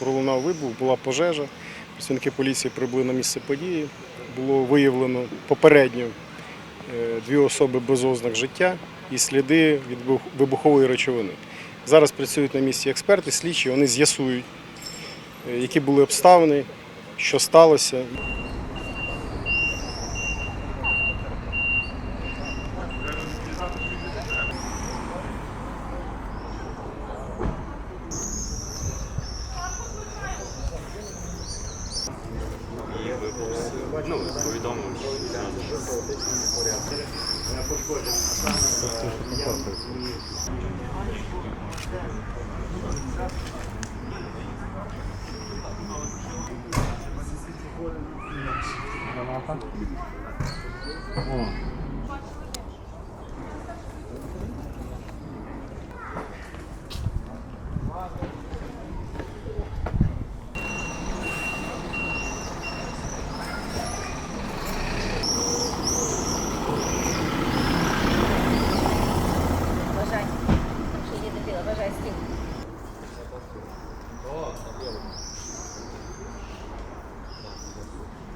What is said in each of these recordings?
Пролунав вибух, була пожежа. Працівники поліції прибули на місце події. Було виявлено попередньо е, дві особи без ознак життя і сліди від вибухової речовини. Зараз працюють на місці експерти, слідчі, вони з'ясують, е, які були обставини, що сталося. Ну, повідомив. Бажай. Що є дебіла, бажай стіл.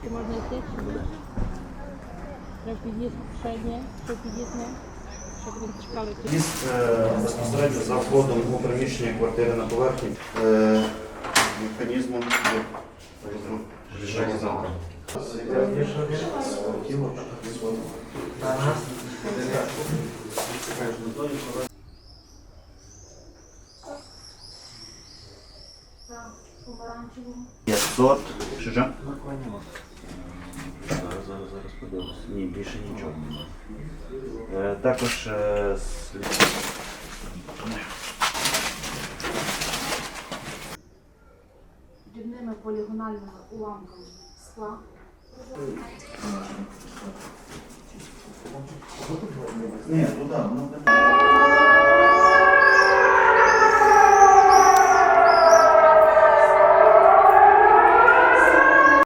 Чи можна йти? чи ні? Треба що під'їзд не, щоб він чекали тут. Е, безпосередньо за входом у приміщення квартири на поверхні е, механізмом рішення замка. Що ж? Зараз, зараз, подивимось. Ні, більше нічого. Е, Також е, слід- дрібними полігональними уламками скла. Ні, туди, ну,